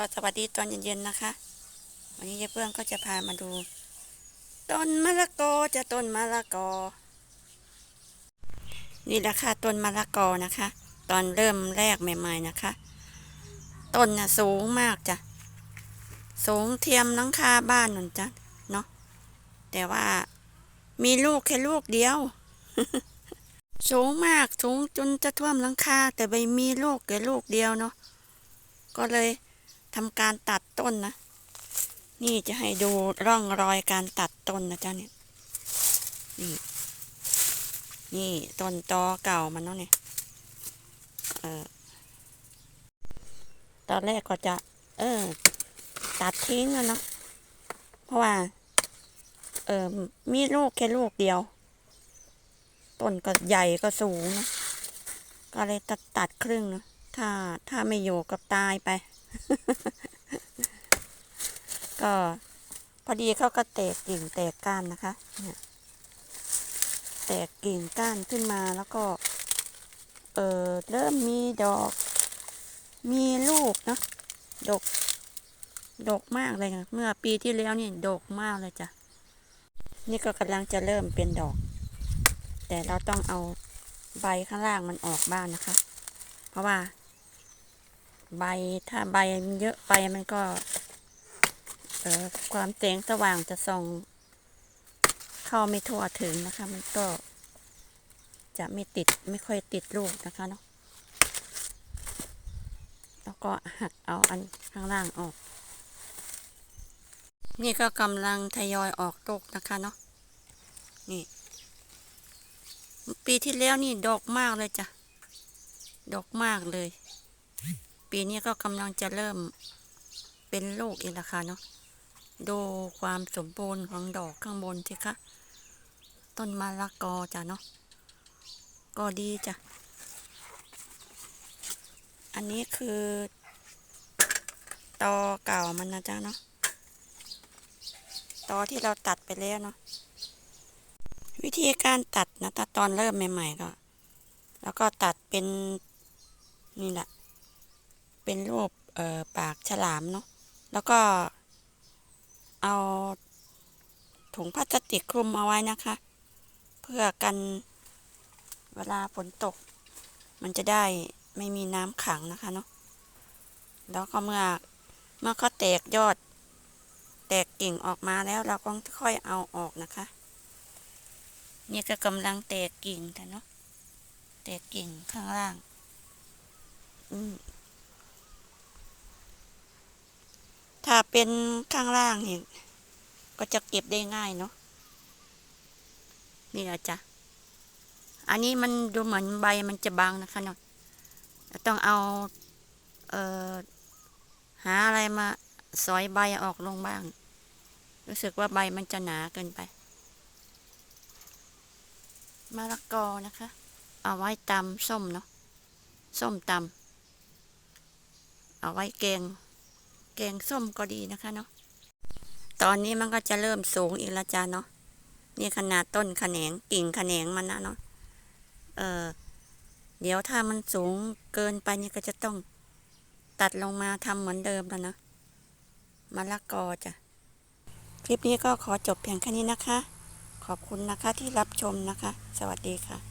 ก็สวัสดีตอนเย็นๆนะคะ วันนี้ยายเพื่อนก็จะพามาดูต้นมะละกอจะต้นมะละกอ นี่แหละค่ะต้นมะละกอนะคะ ตอนเริ่มแรกใหม่ ๆนะคะ ต้นน่ะสูงมากจ้ะสูงเทียมหลังคาบ้านนุ่นจ้ะเนาะแต่ว่ามีลูกแค่ลูกเดียว สูงมากสูงจนจะท่วมหลังคาแต่ใบมีลูกแค่ลูกเดียวเนาะก็เลย ทำการตัดต้นนะ นี่จะให้ดูร่องรอยการตัดต้นนะจ๊ะเนี่ย นี่ นี่ต้นตอเก่ามันเนาะเนี่ย เออ ตอนแรกก็จะ เออ ตัดทิ้งอะเนาะ เพราะว่า เออ มีลูกแค่ลูกเดียว ต้นก็ใหญ่ก็สูงนะ ก็เลยตัดตัดครึ่งนะ ถ้าถ้าไม่อยู่กับตายไป ก็พอดีเขาก็แตกกิ่งแตกก้านนะคะเนี่ยแตกกิ่งก้านขึ้นมาแล้วก็เออเริ่มมีดอก มีลูกเนอะดก ดกมากเลยนะเมื่อปีที่แล้วนี่ดกมากเลยจ้ะนี่ก็กำลังจะเริ่มเป็นดอก แต่เราต้องเอาใบข้างล่างมันออกบ้างนะคะ เพราะว่า ใบถ้าใบมันเยอะไปมันก็ เออความแสงสว่างจะส่อง เข้าไม่ทั่วถึงนะคะ มันก็ จะไม่ติดไม่ค่อยติดลูกนะคะเนาะแล้วก็หักเอาอันข้างล่างออก นี่ก็กำลังทยอยออกลูกนะคะเนาะนี่ ปีที่แล้วนี่ดอกมากเลยจ้ะดอกมากเลย ปีนี้ก็กำลังจะเริ่มเป็นลูกอีกแล้วค่ะเนาะ ดูความสมบูรณ์ของดอกข้างบนสิคะ ต้นมะละกอจ้ะเนาะ ก็ดีจ้ะ อันนี้คือตอเก่ามันนะจ๊ะเนาะ ตอที่เราตัดไปแล้วเนาะ วิธีการตัดนะถ้าตอนเริ่มใหม่ ๆ ก็ แล้วก็ตัดเป็นนี่แหละ เป็นรูปเออปากฉลามเนาะแล้วก็เอาถุงพลาสติกคลุมเอาไว้นะคะ เพื่อกันเวลาฝนตก มันจะได้ไม่มีน้ำขังนะคะเนาะแล้วก็เมื่อเมื่อเขาแตกยอด แตกกิ่งออกมาแล้วเราก็ค่อยเอาออกนะคะ นี่ก็กำลังแตกกิ่งแต่เนาะแตกกิ่งข้างล่าง อืม ถ้าเป็นข้างล่างนี่ก็จะเก็บได้ง่ายเนาะนี่แหละจ้ะอันนี้มันดูเหมือนใบมันจะบางนะคะเนาะต้องเอาเอ่อหาอะไรมาสอยใบออกลงบ้าง รู้สึกว่าใบมันจะหนาเกินไปมะละกอนะคะ เอาไว้ตำส้มเนาะส้มตำเอาไว้แกง แกงส้มก็ดีนะคะเนาะ ตอนนี้มันก็จะเริ่มสูงอีกแล้วจ้าเนาะ นี่ขนาดต้นขแขนงกิ่งขแขนงมันนะเนาะ เออเดี๋ยวถ้ามันสูงเกินไปนี่ก็จะต้องตัดลงมาทำเหมือนเดิมแล้วนะมะละกอจ้ะ คลิปนี้ก็ขอจบเพียงแค่นี้นะคะ ขอบคุณนะคะที่รับชมนะคะ สวัสดีค่ะ